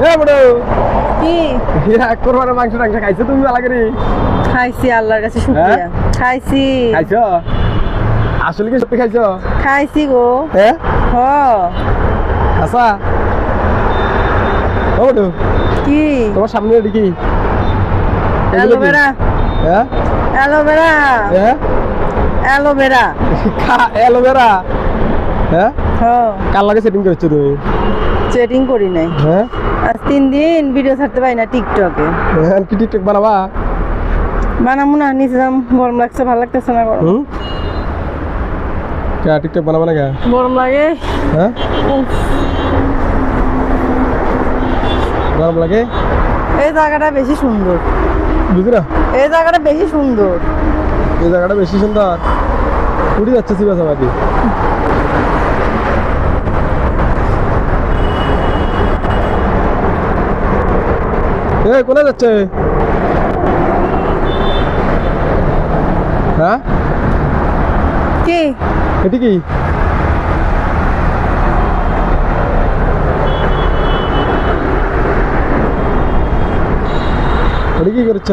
এ বড়। কি? কোরবানের মাংস টাংস খাইছো তুমি ভালো করে খাইছি আল্লাহর কাছে শুকরিয়া। খাইছি। খাইছো? আসলে কি সত্যি খাইছো? খাইছি গো। হ্যাঁ হ। ও বড়। কি? তোমার সামনে এটি এগুলো কি? অ্যালোভেরা। হ্যাঁ? অ্যালোভেরা। হ্যাঁ? অ্যালোভেরা। খা- অ্যালোভেরা। হ্যাঁ? হ কার লাগে সেটিং করেছ তুমি? চেটিং করি নাই। হ্যাঁ? আজ তিন দিন ভিডিও ছাড়তে পারি না টিকটকে হ্যাঁ কি টিকটক বানাবা? বানাবো না নিচে যাম গরম লাগছে ভালো লাগতেছে না গরম। কে টিকটক বানাবা না কে? গরম লাগে। হ্যাঁ? গরম লাগে? এই জায়গাটা বেশি সুন্দর। বুঝি এই জায়গাটা বেশি সুন্দর। এই জায়গাটা বেশি সুন্দর। উড়ে যাচ্ছে সিবাসাবাদি। এ কোথায় যাচ্ছে হ্যাঁ কি এটি কি ওটা কি করছ